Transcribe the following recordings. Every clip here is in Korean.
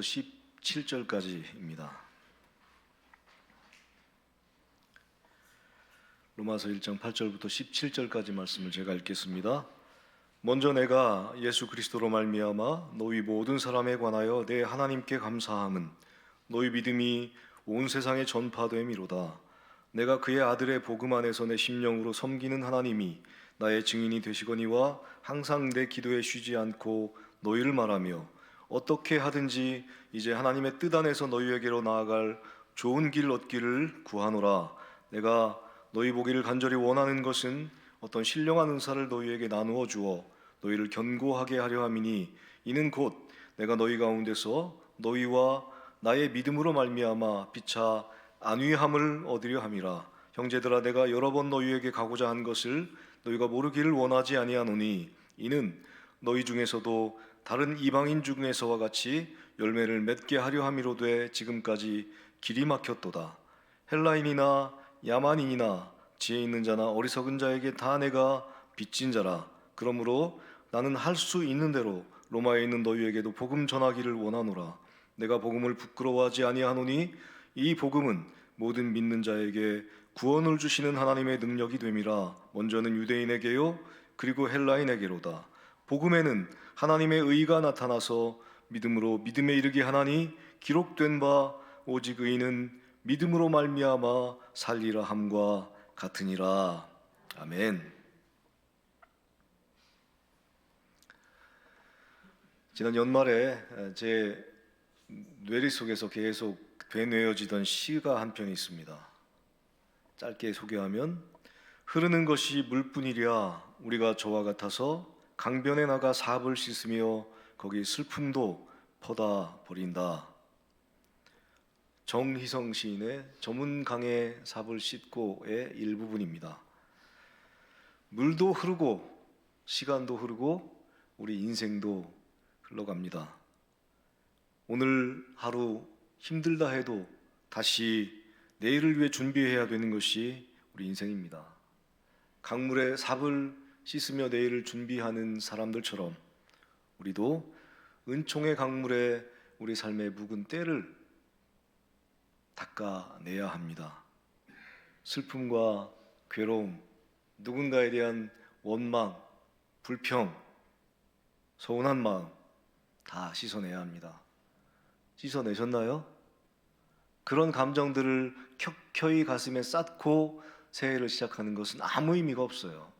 17절까지입니다. 로마서 1장 8절부터 17절까지 말씀을 제가 읽겠습니다. 먼저 내가 예수 그리스도로 말미암아 너희 모든 사람에 관하여 내 하나님께 감사함은 너희 믿음이 온 세상에 전파됨이로다. 내가 그의 아들의 복음 안에서 내 심령으로 섬기는 하나님이 나의 증인이 되시거니와 항상 내 기도에 쉬지 않고 너희를 말하며 어떻게 하든지 이제 하나님의 뜻 안에서 너희에게로 나아갈 좋은 길 얻기를 구하노라. 내가 너희 보기를 간절히 원하는 것은 어떤 신령한 은사를 너희에게 나누어 주어 너희를 견고하게 하려 함이니 이는 곧 내가 너희 가운데서 너희와 나의 믿음으로 말미암아 피차 안위함을 얻으려 함이라 형제들아 내가 여러 번 너희에게 가고자 한 것을 너희가 모르기를 원하지 아니하노니 이는 너희 중에서도 다른 이방인 중에서와 같이 열매를 맺게 하려 함이로되 지금까지 길이 막혔도다. 헬라인이나 야만인이나 지혜 있는 자나 어리석은 자에게 다 내가 빚진 자라. 그러므로 나는 할 수 있는 대로 로마에 있는 너희에게도 복음 전하기를 원하노라. 내가 복음을 부끄러워하지 아니하노니 이 복음은 모든 믿는 자에게 구원을 주시는 하나님의 능력이 됨이라. 먼저는 유대인에게요 그리고 헬라인에게로다 복음에는 하나님의 의가 나타나서 믿음으로 믿음에 이르게 하나니 기록된 바 오직 의인은 믿음으로 말미암아 살리라 함과 같으니라 아멘. 지난 연말에 제 뇌리 속에서 계속 되뇌어지던 시가 한 편이 있습니다. 짧게 소개하면 흐르는 것이 물뿐이랴 우리가 저와 같아서 강변에 나가 삽을 씻으며 거기 슬픔도 퍼다 버린다. 정희성 시인의 저문 강의 삽을 씻고의 일부분입니다. 물도 흐르고 시간도 흐르고 우리 인생도 흘러갑니다. 오늘 하루 힘들다 해도 다시 내일을 위해 준비해야 되는 것이 우리 인생입니다. 강물에 삽을 씻으며 내일을 준비하는 사람들처럼 우리도 은총의 강물에 우리 삶의 묵은 때를 닦아내야 합니다. 슬픔과 괴로움, 누군가에 대한 원망, 불평, 서운한 마음 다 씻어내야 합니다. 씻어내셨나요? 그런 감정들을 켜켜이 가슴에 쌓고 새해를 시작하는 것은 아무 의미가 없어요.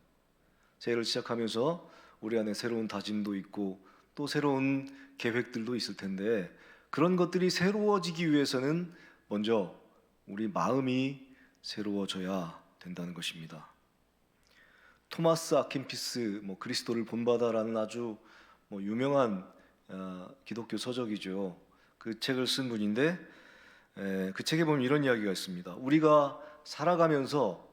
새해를 시작하면서 우리 안에 새로운 다짐도 있고 또 새로운 계획들도 있을 텐데 그런 것들이 새로워지기 위해서는 먼저 우리 마음이 새로워져야 된다는 것입니다. 토마스 아킨피스 뭐 그리스도를 본받아라는 아주 뭐 유명한 어, 기독교 서적이죠. 그 책을 쓴 분인데 에, 그 책에 보면 이런 이야기가 있습니다. 우리가 살아가면서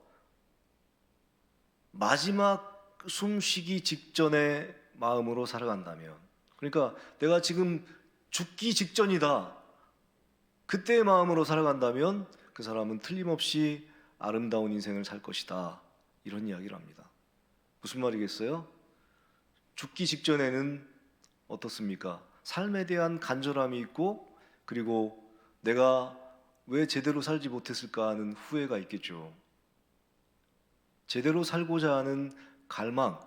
마지막 숨쉬기 직전의 마음으로 살아간다면, 그러니까 내가 지금 죽기 직전이다. 그때의 마음으로 살아간다면 그 사람은 틀림없이 아름다운 인생을 살 것이다. 이런 이야기를 합니다. 무슨 말이겠어요? 죽기 직전에는 어떻습니까? 삶에 대한 간절함이 있고 그리고 내가 왜 제대로 살지 못했을까 하는 후회가 있겠죠. 제대로 살고자 하는 갈망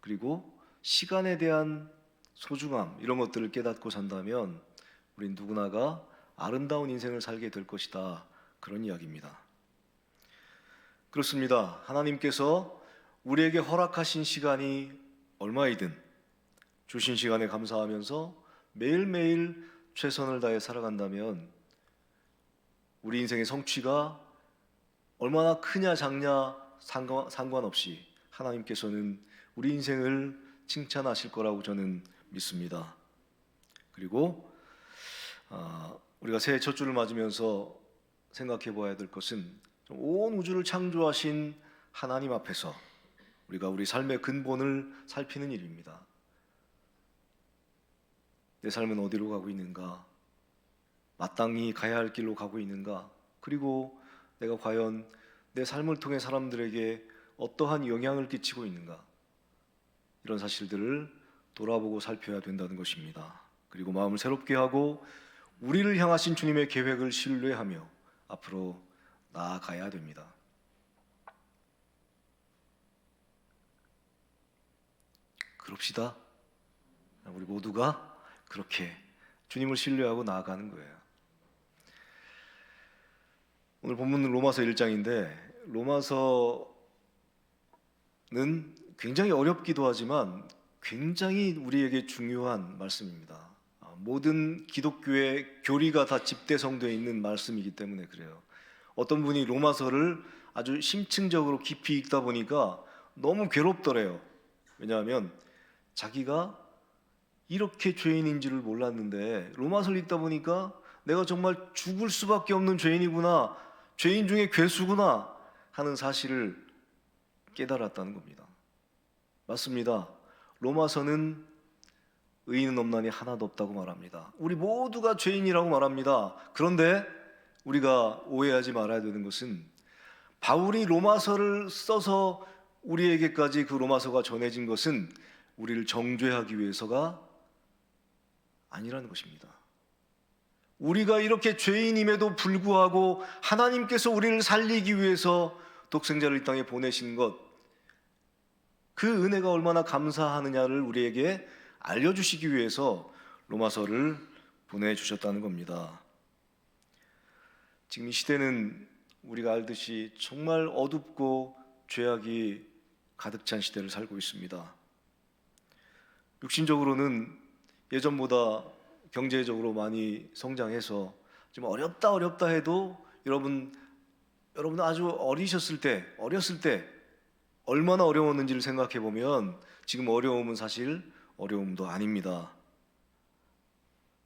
그리고 시간에 대한 소중함 이런 것들을 깨닫고 산다면 우린 누구나가 아름다운 인생을 살게 될 것이다. 그런 이야기입니다. 그렇습니다. 하나님께서 우리에게 허락하신 시간이 얼마이든 주신 시간에 감사하면서 매일매일 최선을 다해 살아간다면 우리 인생의 성취가 얼마나 크냐 작냐 상관, 상관없이 하나님께서는 우리 인생을 칭찬하실 거라고 저는 믿습니다. 그리고 아, 우리가 새해 첫 주를 맞으면서 생각해 봐야 될 것은 온 우주를 창조하신 하나님 앞에서 우리가 우리 삶의 근본을 살피는 일입니다. 내 삶은 어디로 가고 있는가? 마땅히 가야 할 길로 가고 있는가? 그리고 내가 과연 내 삶을 통해 사람들에게 어떠한 영향을 끼치고 있는가? 이런 사실들을 돌아보고 살펴야 된다는 것입니다. 그리고 마음을 새롭게 하고 우리를 향하신 주님의 계획을 신뢰하며 앞으로 나아가야 됩니다. 그럽시다. 우리 모두가 그렇게 주님을 신뢰하고 나아가는 거예요. 오늘 본문은 로마서 1장인데 로마서 는 굉장히 어렵기도 하지만 굉장히 우리에게 중요한 말씀입니다. 아, 모든 기독교의 교리가 다 집대성되어 있는 말씀이기 때문에 그래요. 어떤 분이 로마서를 아주 심층적으로 깊이 읽다 보니까 너무 괴롭더래요. 왜냐하면 자기가 이렇게 죄인인 줄을 몰랐는데 로마서를 읽다 보니까 내가 정말 죽을 수밖에 없는 죄인이구나. 죄인 중에 괴수구나 하는 사실을 깨달았다는 겁니다. 맞습니다. 로마서는 의인은 없나니 하나도 없다고 말합니다. 우리 모두가 죄인이라고 말합니다. 그런데 우리가 오해하지 말아야 되는 것은 바울이 로마서를 써서 우리에게까지 그 로마서가 전해진 것은 우리를 정죄하기 위해서가 아니라는 것입니다. 우리가 이렇게 죄인임에도 불구하고 하나님께서 우리를 살리기 위해서 독생자를 이 땅에 보내신 것, 그 은혜가 얼마나 감사하느냐를 우리에게 알려주시기 위해서 로마서를 보내주셨다는 겁니다. 지금 이 시대는 우리가 알듯이 정말 어둡고 죄악이 가득 찬 시대를 살고 있습니다. 육신적으로는 예전보다 경제적으로 많이 성장해서 좀 어렵다 어렵다 해도 여러분 여러분 아주 어리셨을 때 어렸을 때 얼마나 어려웠는지를 생각해 보면 지금 어려움은 사실 어려움도 아닙니다.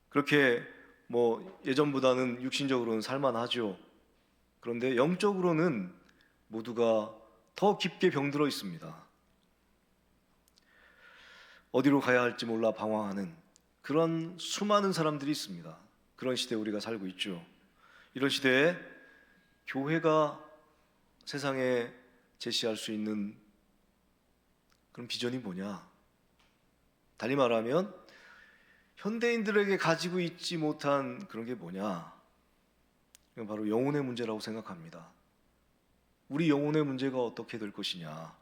그렇게 뭐 예전보다는 육신적으로는 살만하죠. 그런데 영적으로는 모두가 더 깊게 병들어 있습니다. 어디로 가야 할지 몰라 방황하는 그런 수많은 사람들이 있습니다. 그런 시대에 우리가 살고 있죠. 이런 시대에 교회가 세상에 제시할 수 있는 그런 비전이 뭐냐? 달리 말하면 현대인들에게 가지고 있지 못한 그런 게 뭐냐? 이건 바로 영혼의 문제라고 생각합니다. 우리 영혼의 문제가 어떻게 될 것이냐?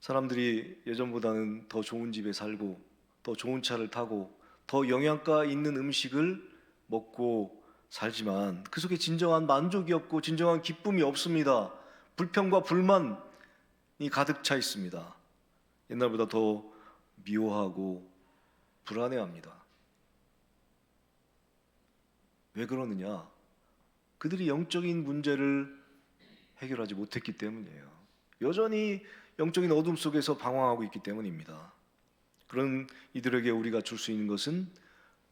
사람들이 예전보다는 더 좋은 집에 살고 더 좋은 차를 타고 더 영양가 있는 음식을 먹고 살지만 그 속에 진정한 만족이 없고 진정한 기쁨이 없습니다. 불평과 불만이 가득 차 있습니다. 옛날보다 더 미워하고 불안해합니다. 왜 그러느냐? 그들이 영적인 문제를 해결하지 못했기 때문이에요. 여전히 영적인 어둠 속에서 방황하고 있기 때문입니다. 그런 이들에게 우리가 줄 수 있는 것은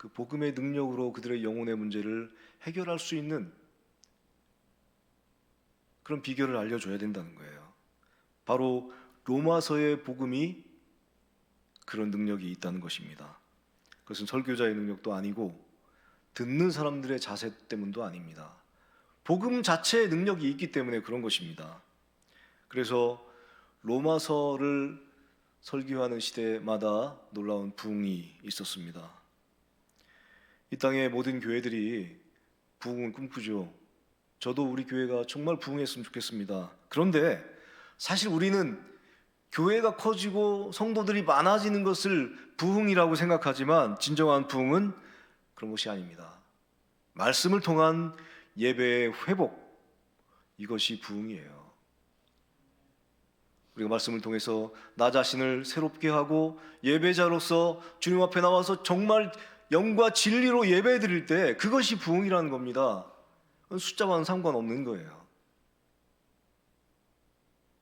그 복음의 능력으로 그들의 영혼의 문제를 해결할 수 있는 그런 비결을 알려줘야 된다는 거예요. 바로 로마서의 복음이 그런 능력이 있다는 것입니다. 그것은 설교자의 능력도 아니고 듣는 사람들의 자세 때문도 아닙니다. 복음 자체의 능력이 있기 때문에 그런 것입니다. 그래서 로마서를 설교하는 시대마다 놀라운 부흥이 있었습니다. 이 땅의 모든 교회들이 부흥을 꿈꾸죠. 저도 우리 교회가 정말 부흥했으면 좋겠습니다. 그런데 사실 우리는 교회가 커지고 성도들이 많아지는 것을 부흥이라고 생각하지만 진정한 부흥은 그런 것이 아닙니다. 말씀을 통한 예배의 회복 이것이 부흥이에요. 우리가 말씀을 통해서 나 자신을 새롭게 하고 예배자로서 주님 앞에 나와서 정말 영과 진리로 예배 드릴 때 그것이 부흥이라는 겁니다. 숫자와는 상관없는 거예요.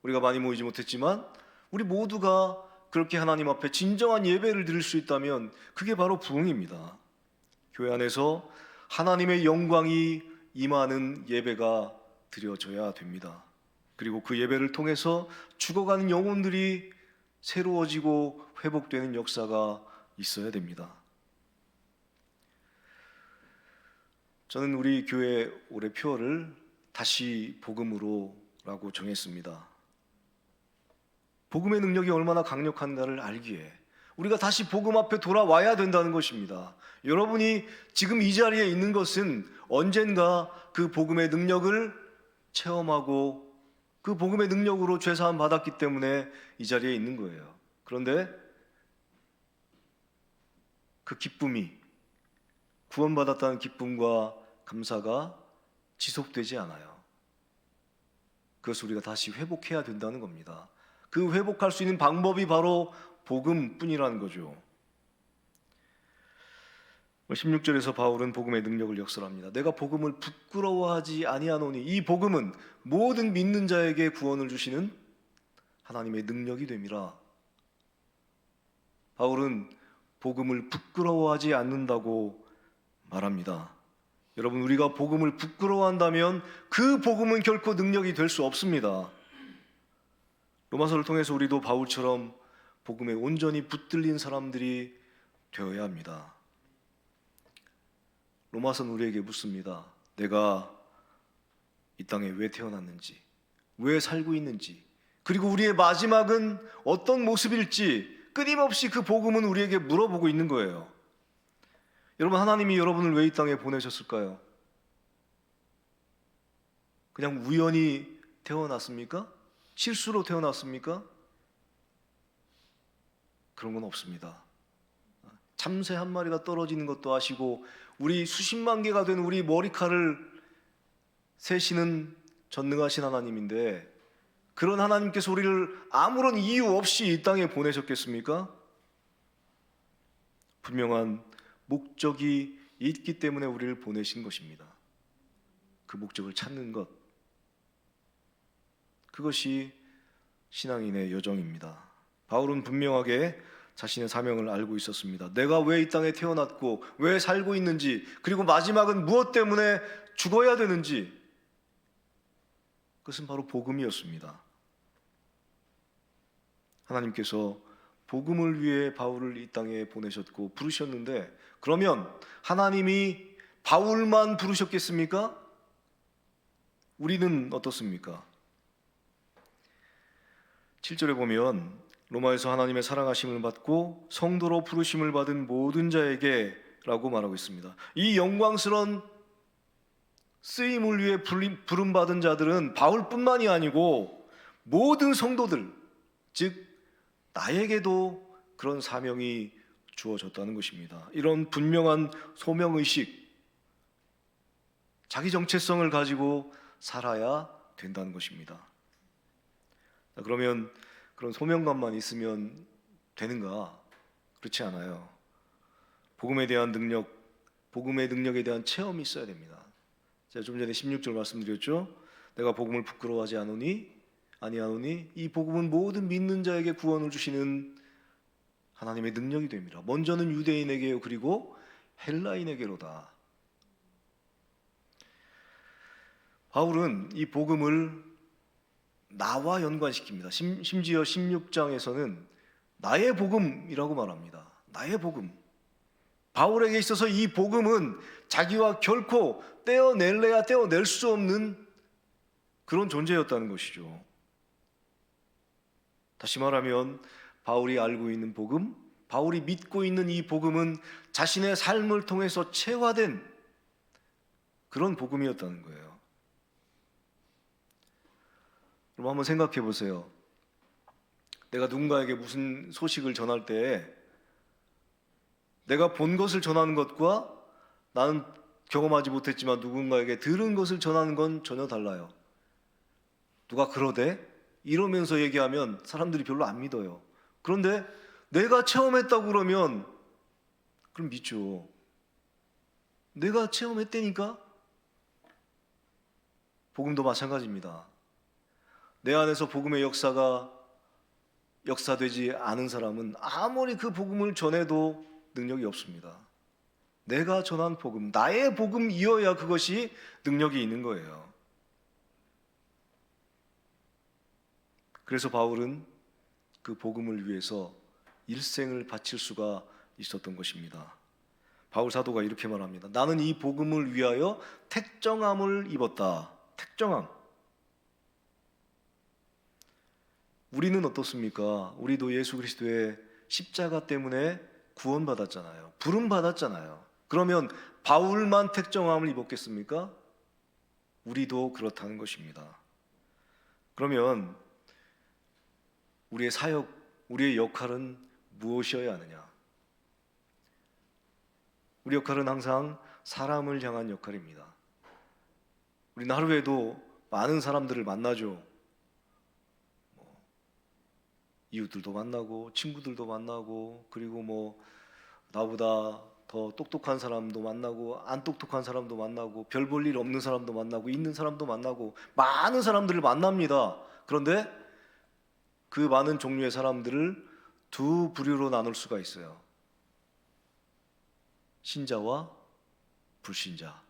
우리가 많이 모이지 못했지만 우리 모두가 그렇게 하나님 앞에 진정한 예배를 드릴 수 있다면 그게 바로 부흥입니다. 교회 안에서 하나님의 영광이 임하는 예배가 드려져야 됩니다. 그리고 그 예배를 통해서 죽어가는 영혼들이 새로워지고 회복되는 역사가 있어야 됩니다. 저는 우리 교회 올해 표어를 다시 복음으로라고 정했습니다. 복음의 능력이 얼마나 강력한가를 알기에 우리가 다시 복음 앞에 돌아와야 된다는 것입니다. 여러분이 지금 이 자리에 있는 것은 언젠가 그 복음의 능력을 체험하고 그 복음의 능력으로 죄사함 받았기 때문에 이 자리에 있는 거예요. 그런데 그 기쁨이 구원받았다는 기쁨과 감사가 지속되지 않아요. 그것을 우리가 다시 회복해야 된다는 겁니다. 그 회복할 수 있는 방법이 바로 복음뿐이라는 거죠. 16절에서 바울은 복음의 능력을 역설합니다. 내가 복음을 부끄러워하지 아니하노니 이 복음은 모든 믿는 자에게 구원을 주시는 하나님의 능력이 됨이라. 바울은 복음을 부끄러워하지 않는다고 말합니다. 여러분 우리가 복음을 부끄러워한다면 그 복음은 결코 능력이 될 수 없습니다. 로마서를 통해서 우리도 바울처럼 복음에 온전히 붙들린 사람들이 되어야 합니다. 로마서는 우리에게 묻습니다. 내가 이 땅에 왜 태어났는지, 왜 살고 있는지, 그리고 우리의 마지막은 어떤 모습일지 끊임없이 그 복음은 우리에게 물어보고 있는 거예요. 여러분 하나님이 여러분을 왜 이 땅에 보내셨을까요? 그냥 우연히 태어났습니까? 실수로 태어났습니까? 그런 건 없습니다. 참새 한 마리가 떨어지는 것도 아시고 우리 수십만 개가 된 우리 머리카락을 세시는 전능하신 하나님인데 그런 하나님께서 우리를 아무런 이유 없이 이 땅에 보내셨겠습니까? 분명한 목적이 있기 때문에 우리를 보내신 것입니다. 그 목적을 찾는 것. 그것이 신앙인의 여정입니다. 바울은 분명하게 자신의 사명을 알고 있었습니다. 내가 왜 이 땅에 태어났고 왜 살고 있는지 그리고 마지막은 무엇 때문에 죽어야 되는지 그것은 바로 복음이었습니다. 하나님께서 복음을 위해 바울을 이 땅에 보내셨고 부르셨는데 그러면 하나님이 바울만 부르셨겠습니까? 우리는 어떻습니까? 7절에 보면 로마에서 하나님의 사랑하심을 받고 성도로 부르심을 받은 모든 자에게라고 말하고 있습니다. 이 영광스러운 쓰임을 위해 부름 받은 자들은 바울뿐만이 아니고 모든 성도들, 즉 나에게도 그런 사명이 주어졌다는 것입니다. 이런 분명한 소명 의식, 자기 정체성을 가지고 살아야 된다는 것입니다. 그러면 그런 소명감만 있으면 되는가? 그렇지 않아요. 복음에 대한 능력, 복음의 능력에 대한 체험이 있어야 됩니다. 제가 좀 전에 16절 말씀드렸죠. 내가 복음을 부끄러워하지 않으니 아니하노니 이 복음은 모든 믿는 자에게 구원을 주시는 하나님의 능력이 됩니다. 먼저는 유대인에게요 그리고 헬라인에게로다. 바울은 이 복음을 나와 연관시킵니다. 심 지어 16장에서는 나의 복음이라고 말합니다. 나의 복음. 바울에게 있어서 이 복음은 자기와 결코 떼어낼래야 떼어낼 수 없는 그런 존재였다는 것이죠. 다시 말하면 바울이 알고 있는 복음, 바울이 믿고 있는 이 복음은 자신의 삶을 통해서 체화된 그런 복음이었다는 거예요. 그럼 한번 생각해 보세요. 내가 누군가에게 무슨 소식을 전할 때 내가 본 것을 전하는 것과 나는 경험하지 못했지만 누군가에게 들은 것을 전하는 건 전혀 달라요. 누가 그러대? 이러면서 얘기하면 사람들이 별로 안 믿어요. 그런데 내가 체험했다고 그러면 그럼 믿죠. 내가 체험했다니까? 복음도 마찬가지입니다. 내 안에서 복음의 역사가 역사되지 않은 사람은 아무리 그 복음을 전해도 능력이 없습니다. 내가 전한 복음, 나의 복음이어야 그것이 능력이 있는 거예요. 그래서 바울은 그 복음을 위해서 일생을 바칠 수가 있었던 것입니다. 바울 사도가 이렇게 말합니다. 나는 이 복음을 위하여 택정함을 입었다. 택정함. 우리는 어떻습니까? 우리도 예수 그리스도의 십자가 때문에 구원받았잖아요. 부름 받았잖아요. 그러면 바울만 택정함을 입었겠습니까? 우리도 그렇다는 것입니다. 그러면 우리의 사역, 우리의 역할은 무엇이어야 하느냐? 우리 역할은 항상 사람을 향한 역할입니다. 우리는 하루에도 많은 사람들을 만나죠. 뭐, 이웃들도 만나고 친구들도 만나고 그리고 뭐 나보다 더 똑똑한 사람도 만나고 안 똑똑한 사람도 만나고 별 볼 일 없는 사람도 만나고 있는 사람도 만나고 많은 사람들을 만납니다. 그런데 그 많은 종류의 사람들을 두 부류로 나눌 수가 있어요. 신자와 불신자.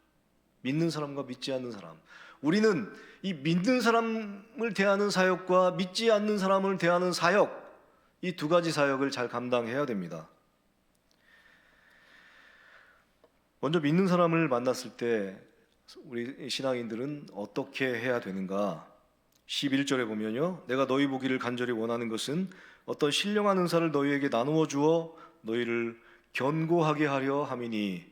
믿는 사람과 믿지 않는 사람. 우리는 이 믿는 사람을 대하는 사역과 믿지 않는 사람을 대하는 사역, 이 두 가지 사역을 잘 감당해야 됩니다. 먼저 믿는 사람을 만났을 때 우리 신앙인들은 어떻게 해야 되는가? 11절에 보면요. 내가 너희 보기를 간절히 원하는 것은 어떤 신령한 은사를 너희에게 나누어 주어 너희를 견고하게 하려 함이니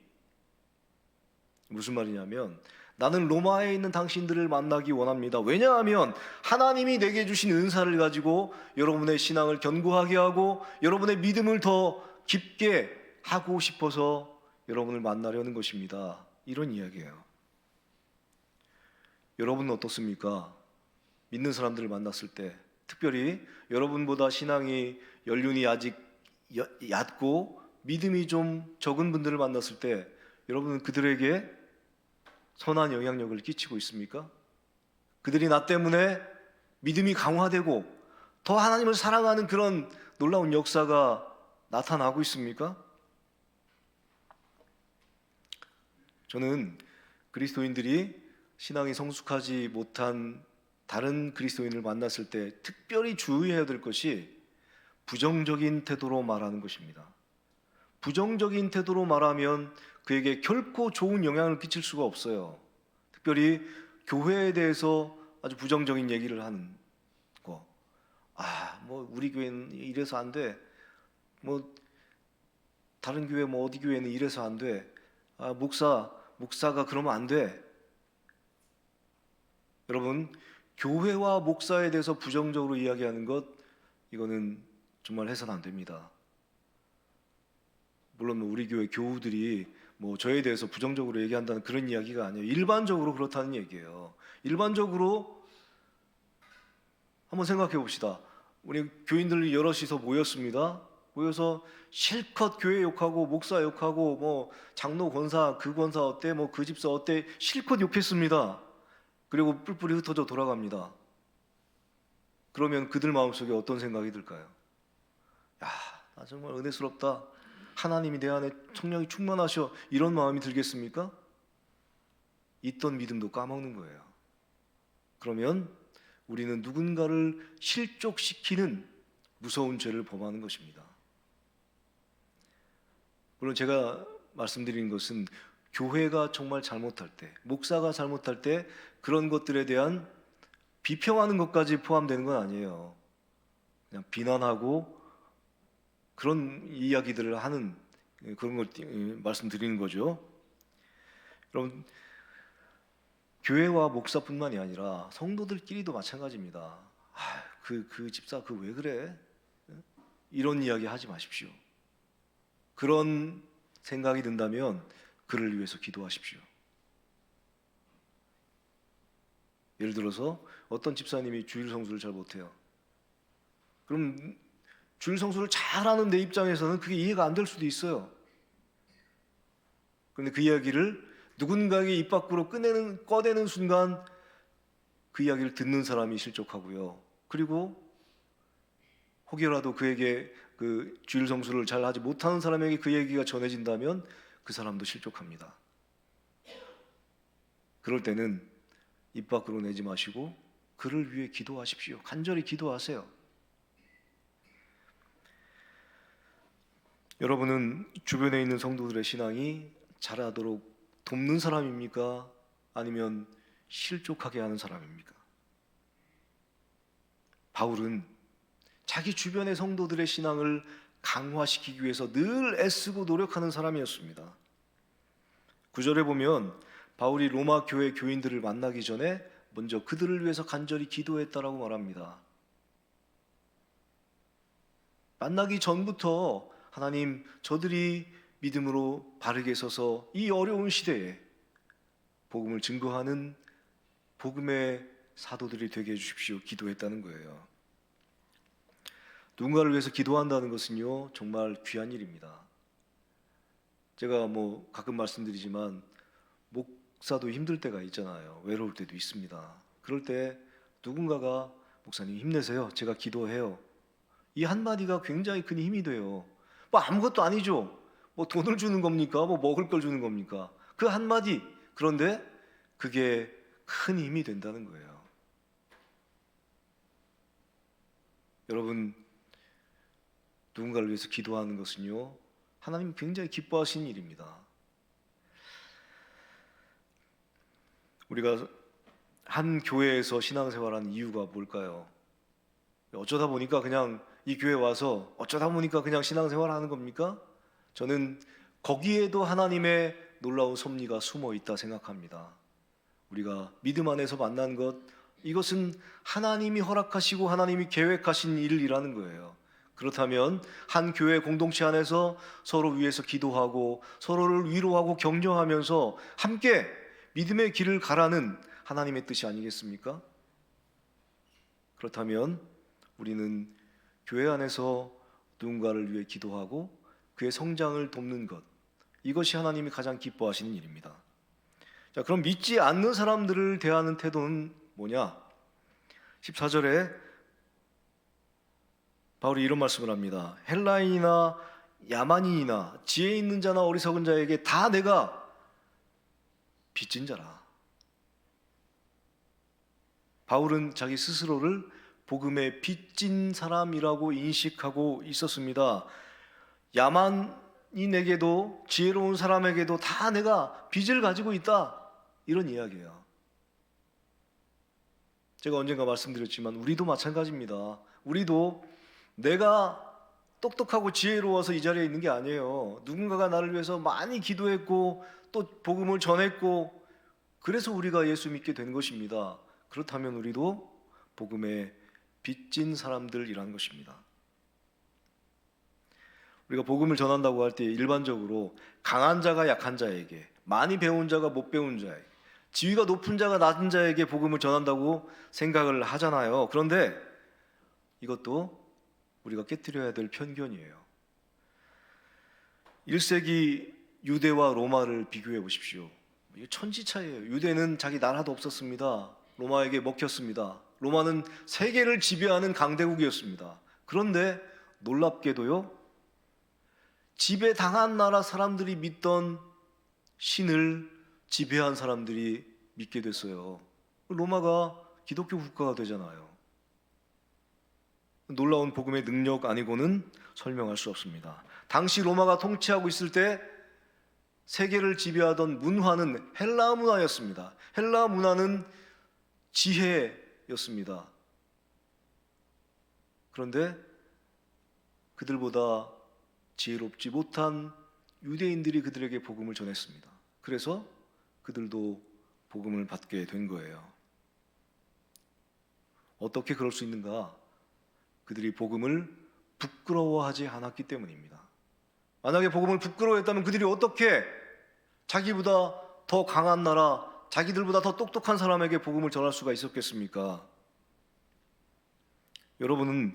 무슨 말이냐면 나는 로마에 있는 당신들을 만나기 원합니다. 왜냐하면 하나님이 내게 주신 은사를 가지고 여러분의 신앙을 견고하게 하고 여러분의 믿음을 더 깊게 하고 싶어서 여러분을 만나려는 것입니다. 이런 이야기예요. 여러분은 어떻습니까? 믿는 사람들을 만났을 때 특별히 여러분보다 신앙이 연륜이 아직 여- 얕고 믿음이 좀 적은 분들을 만났을 때 여러분은 그들에게 선한 영향력을 끼치고 있습니까? 그들이 나 때문에 믿음이 강화되고 더 하나님을 사랑하는 그런 놀라운 역사가 나타나고 있습니까? 저는 그리스도인들이 신앙이 성숙하지 못한 다른 그리스도인을 만났을 때 특별히 주의해야 될 것이 부정적인 태도로 말하는 것입니다. 부정적인 태도로 말하면 그에게 결코 좋은 영향을 끼칠 수가 없어요. 특별히 교회에 대해서 아주 부정적인 얘기를 하는 거. 아, 뭐 우리 교회는 이래서 안 돼. 뭐 다른 교회 뭐 어디 교회는 이래서 안 돼. 아, 목사 목사가 그러면 안 돼. 여러분, 교회와 목사에 대해서 부정적으로 이야기하는 것 이거는 정말 해서는 안 됩니다. 물론 뭐 우리 교회 교우들이 뭐 저에 대해서 부정적으로 얘기한다는 그런 이야기가 아니에요. 일반적으로 그렇다는 얘기예요. 일반적으로 한번 생각해 봅시다. 우리 교인들 여럿이서 모였습니다. 모여서 실컷 교회 욕하고 목사 욕하고 뭐 장로 권사 그 권사 어때 뭐 그 집사 어때 실컷 욕했습니다. 그리고 뿔뿔이 흩어져 돌아갑니다. 그러면 그들 마음속에 어떤 생각이 들까요? 야, 나 정말 은혜스럽다. 하나님이 내 안에 성령이 충만하셔. 이런 마음이 들겠습니까? 있던 믿음도 까먹는 거예요. 그러면 우리는 누군가를 실족시키는 무서운 죄를 범하는 것입니다. 물론 제가 말씀드린 것은 교회가 정말 잘못할 때, 목사가 잘못할 때 그런 것들에 대한 비평하는 것까지 포함되는 건 아니에요. 그냥 비난하고 그런 이야기들을 하는 그런 걸 말씀드리는 거죠. 여러분 교회와 목사뿐만이 아니라 성도들끼리도 마찬가지입니다. 아, 그, 그 집사 그 왜 그래? 이런 이야기 하지 마십시오. 그런 생각이 든다면 그를 위해서 기도하십시오. 예를 들어서 어떤 집사님이 주일 성수를 잘 못해요. 그럼 주일 성수를 잘하는 내 입장에서는 그게 이해가 안 될 수도 있어요. 그런데 그 이야기를 누군가에게 입 밖으로 꺼내는 꺼내는 순간 그 이야기를 듣는 사람이 실족하고요. 그리고 혹여라도 그에게 그 주일 성수를 잘 하지 못하는 사람에게 그 얘기가 전해진다면 그 사람도 실족합니다. 그럴 때는 입 밖으로 내지 마시고 그를 위해 기도하십시오. 간절히 기도하세요. 여러분은 주변에 있는 성도들의 신앙이 자라도록 돕는 사람입니까? 아니면 실족하게 하는 사람입니까? 바울은 자기 주변의 성도들의 신앙을 강화시키기 위해서 늘 애쓰고 노력하는 사람이었습니다. 구절에 보면 바울이 로마 교회 교인들을 만나기 전에 먼저 그들을 위해서 간절히 기도했다라고 말합니다. 만나기 전부터 하나님 저들이 믿음으로 바르게 서서 이 어려운 시대에 복음을 증거하는 복음의 사도들이 되게 해 주십시오. 기도했다는 거예요. 누군가를 위해서 기도한다는 것은요 정말 귀한 일입니다. 제가 뭐 가끔 말씀드리지만 목사도 힘들 때가 있잖아요. 외로울 때도 있습니다. 그럴 때 누군가가 목사님 힘내세요. 제가 기도해요. 이 한마디가 굉장히 큰 힘이 돼요. 뭐 아무것도 아니죠. 뭐 돈을 주는 겁니까? 뭐 먹을 걸 주는 겁니까? 그 한마디. 그런데 그게 큰 힘이 된다는 거예요. 여러분, 누군가를 위해서 기도하는 것은요, 하나님 굉장히 기뻐하시는 일입니다. 우리가 한 교회에서 신앙생활하는 이유가 뭘까요? 어쩌다 보니까 그냥 이 교회 와서 어쩌다 보니까 그냥 신앙생활하는 겁니까? 저는 거기에도 하나님의 놀라운 섭리가 숨어 있다 생각합니다. 우리가 믿음 안에서 만난 것 이것은 하나님이 허락하시고 하나님이 계획하신 일이라는 거예요. 그렇다면 한 교회 공동체 안에서 서로 위해서 기도하고 서로를 위로하고 격려하면서 함께 믿음의 길을 가라는 하나님의 뜻이 아니겠습니까? 그렇다면 우리는 교회 안에서 누군가를 위해 기도하고 그의 성장을 돕는 것 이것이 하나님이 가장 기뻐하시는 일입니다. 자, 그럼 믿지 않는 사람들을 대하는 태도는 뭐냐? 14절에 바울이 이런 말씀을 합니다. 헬라인이나 야만인이나 지혜 있는 자나 어리석은 자에게 다 내가 빚진 자라. 바울은 자기 스스로를 복음의 빚진 사람이라고 인식하고 있었습니다. 야만인에게도 지혜로운 사람에게도 다 내가 빚을 가지고 있다. 이런 이야기예요. 제가 언젠가 말씀드렸지만 우리도 마찬가지입니다. 우리도 내가 똑똑하고 지혜로워서 이 자리에 있는 게 아니에요. 누군가가 나를 위해서 많이 기도했고 또 복음을 전했고 그래서 우리가 예수 믿게 된 것입니다. 그렇다면 우리도 복음의 빚진 사람들이라는 것입니다. 우리가 복음을 전한다고 할 때 일반적으로 강한 자가 약한 자에게, 많이 배운 자가 못 배운 자에게, 지위가 높은 자가 낮은 자에게 복음을 전한다고 생각을 하잖아요. 그런데 이것도 우리가 깨뜨려야 될 편견이에요. 1세기 유대와 로마를 비교해 보십시오. 이게 천지차예요. 유대는 자기 나라도 없었습니다. 로마에게 먹혔습니다. 로마는 세계를 지배하는 강대국이었습니다. 그런데 놀랍게도요, 지배 당한 나라 사람들이 믿던 신을 지배한 사람들이 믿게 됐어요. 로마가 기독교 국가가 되잖아요. 놀라운 복음의 능력 아니고는 설명할 수 없습니다. 당시 로마가 통치하고 있을 때 세계를 지배하던 문화는 헬라 문화였습니다. 헬라 문화는 지혜였습니다. 그런데 그들보다 지혜롭지 못한 유대인들이 그들에게 복음을 전했습니다. 그래서 그들도 복음을 받게 된 거예요. 어떻게 그럴 수 있는가? 그들이 복음을 부끄러워하지 않았기 때문입니다. 만약에 복음을 부끄러워했다면 그들이 어떻게 자기보다 더 강한 나라, 자기들보다 더 똑똑한 사람에게 복음을 전할 수가 있었겠습니까? 여러분은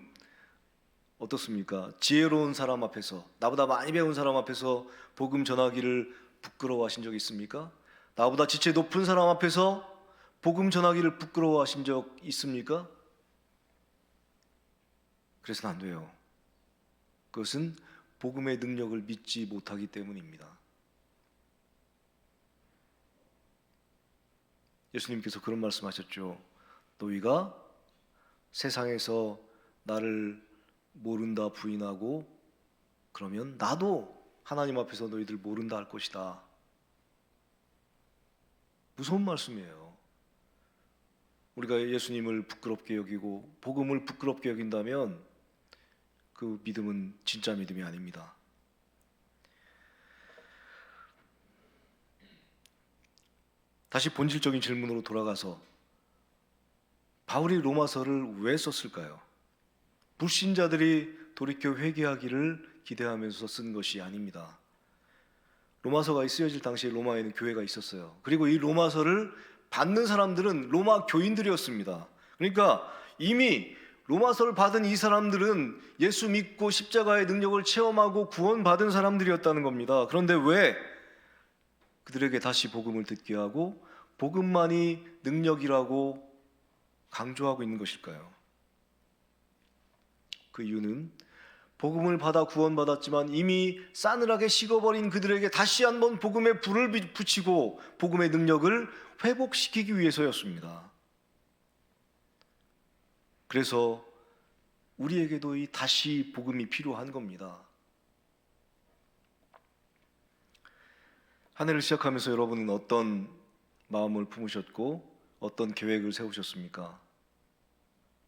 어떻습니까? 지혜로운 사람 앞에서, 나보다 많이 배운 사람 앞에서 복음 전하기를 부끄러워하신 적 있습니까? 나보다 지체 높은 사람 앞에서 복음 전하기를 부끄러워하신 적 있습니까? 그래서는 안 돼요. 그것은 복음의 능력을 믿지 못하기 때문입니다. 예수님께서 그런 말씀하셨죠. 너희가 세상에서 나를 모른다 부인하고 그러면 나도 하나님 앞에서 너희들 모른다 할 것이다. 무서운 말씀이에요. 우리가 예수님을 부끄럽게 여기고 복음을 부끄럽게 여긴다면 그 믿음은 진짜 믿음이 아닙니다. 다시 본질적인 질문으로 돌아가서 바울이 로마서를 왜 썼을까요? 불신자들이 돌이켜 회개하기를 기대하면서 쓴 것이 아닙니다. 로마서가 쓰여질 당시에 로마에는 교회가 있었어요. 그리고 이 로마서를 받는 사람들은 로마 교인들이었습니다. 그러니까 이미 로마서를 받은 이 사람들은 예수 믿고 십자가의 능력을 체험하고 구원받은 사람들이었다는 겁니다. 그런데 왜 그들에게 다시 복음을 듣게 하고 복음만이 능력이라고 강조하고 있는 것일까요? 그 이유는 복음을 받아 구원받았지만 이미 싸늘하게 식어버린 그들에게 다시 한번 복음의 불을 비- 붙이고 복음의 능력을 회복시키기 위해서였습니다. 그래서 우리에게도 이 다시 복음이 필요한 겁니다. 한 해를 시작하면서 여러분은 어떤 마음을 품으셨고 어떤 계획을 세우셨습니까?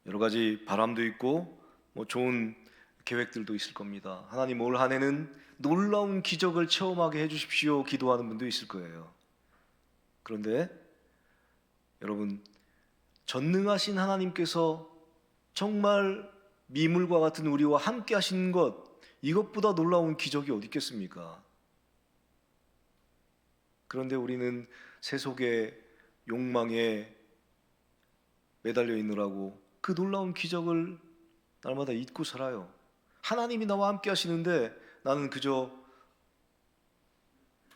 여러 가지 바람도 있고 뭐 좋은 계획들도 있을 겁니다. 하나님 올 한 해는 놀라운 기적을 체험하게 해주십시오. 기도하는 분도 있을 거예요. 그런데 여러분 전능하신 하나님께서 정말 미물과 같은 우리와 함께 하시는 것 이것보다 놀라운 기적이 어디 있겠습니까? 그런데 우리는 세속의 욕망에 매달려 있느라고 그 놀라운 기적을 날마다 잊고 살아요. 하나님이 나와 함께 하시는데 나는 그저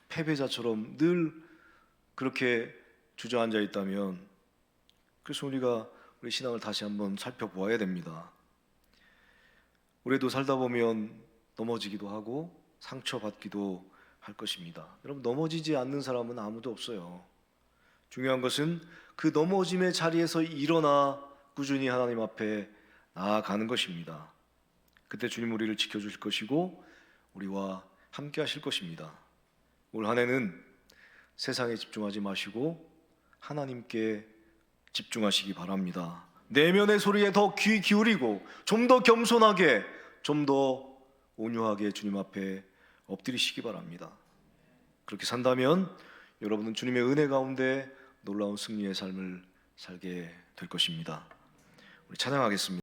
패배자처럼 늘 그렇게 주저앉아 있다면 그래서 우리가 우리 신앙을 다시 한번 살펴보아야 됩니다. 우리도 살다 보면 넘어지기도 하고 상처받기도 할 것입니다. 여러분 넘어지지 않는 사람은 아무도 없어요. 중요한 것은 그 넘어짐의 자리에서 일어나 꾸준히 하나님 앞에 나아가는 것입니다. 그때 주님 우리를 지켜주실 것이고 우리와 함께 하실 것입니다. 올 한 해는 세상에 집중하지 마시고 하나님께 집중하시기 바랍니다. 내면의 소리에 더 귀 기울이고 좀 더 겸손하게 좀 더 온유하게 주님 앞에 엎드리시기 바랍니다. 그렇게 산다면 여러분은 주님의 은혜 가운데 놀라운 승리의 삶을 살게 될 것입니다. 우리 찬양하겠습니다.